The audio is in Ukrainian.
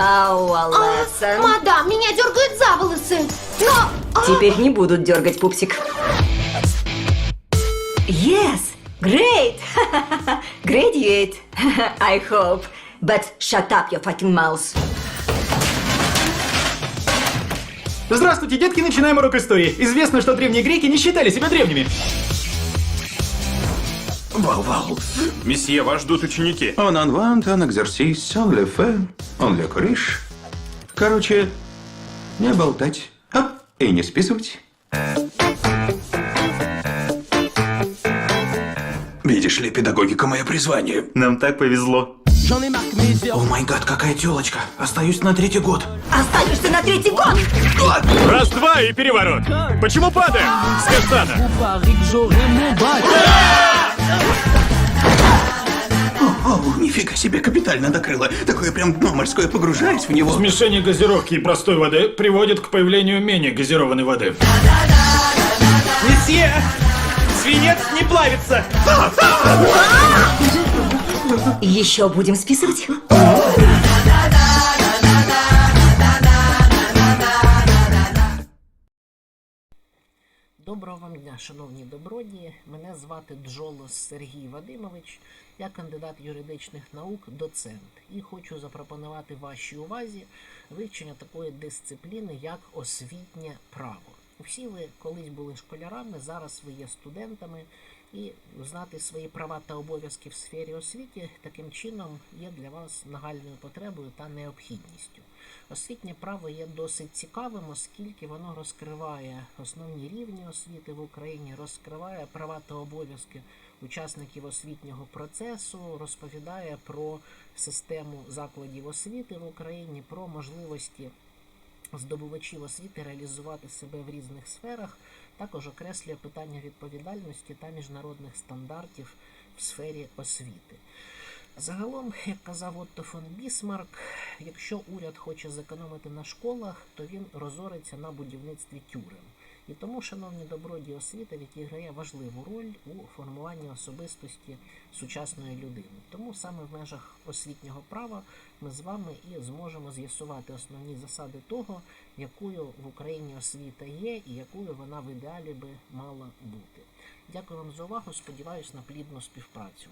Ау, А, Алеса. мадам, меня дергают за волосы. Но... а, Теперь не будут дергать пупсик. Yes, great. Graduate, I hope. But shut up your fucking mouth. Здравствуйте, детки, начинаем урок истории. Известно, что древние греки не считали себя древними. Вау-вау. Месье, вас ждут ученики. Он анвант, он экзерсис, он ле фе, он ле кориш. Короче, не болтать. Оп, и не списывать. Видишь ли, педагогика мое призвание. Нам так повезло. О май гад, какая телочка. Остаюсь на третий год. Останешься на третий год. Раз-два и переворот. Почему падаем? С каштана. О, нифига себе, капитально накрыло. Такое прям дно морское, погружаюсь в него. Смешение газировки и простой воды приводит к появлению менее газированной воды. Месье! Свинец не плавится! Еще будем списывать? Доброго вам дня, шановні добродії. Мене звати Джолос Сергій Вадимович. Я кандидат юридичних наук, доцент. І хочу запропонувати вашій увазі вивчення такої дисципліни, як освітнє право. Всі ви колись були школярами, зараз ви є студентами, і знати свої права та обов'язки в сфері освіти таким чином є для вас нагальною потребою та необхідністю. Освітнє право є досить цікавим, оскільки воно розкриває основні рівні освіти в Україні, розкриває права та обов'язки учасників освітнього процесу, розповідає про систему закладів освіти в Україні, про можливості здобувачів освіти реалізувати себе в різних сферах, також окреслює питання відповідальності та міжнародних стандартів в сфері освіти. Загалом, як казав Отто фон Бісмарк, якщо уряд хоче зекономити на школах, то він розориться на будівництві тюрем. І тому, шановні добродії, освіта відіграє важливу роль у формуванні особистості сучасної людини. Тому саме в межах освітнього права ми з вами і зможемо з'ясувати основні засади того, якою в Україні освіта є і якою вона в ідеалі би мала бути. Дякую вам за увагу. Сподіваюсь на плідну співпрацю.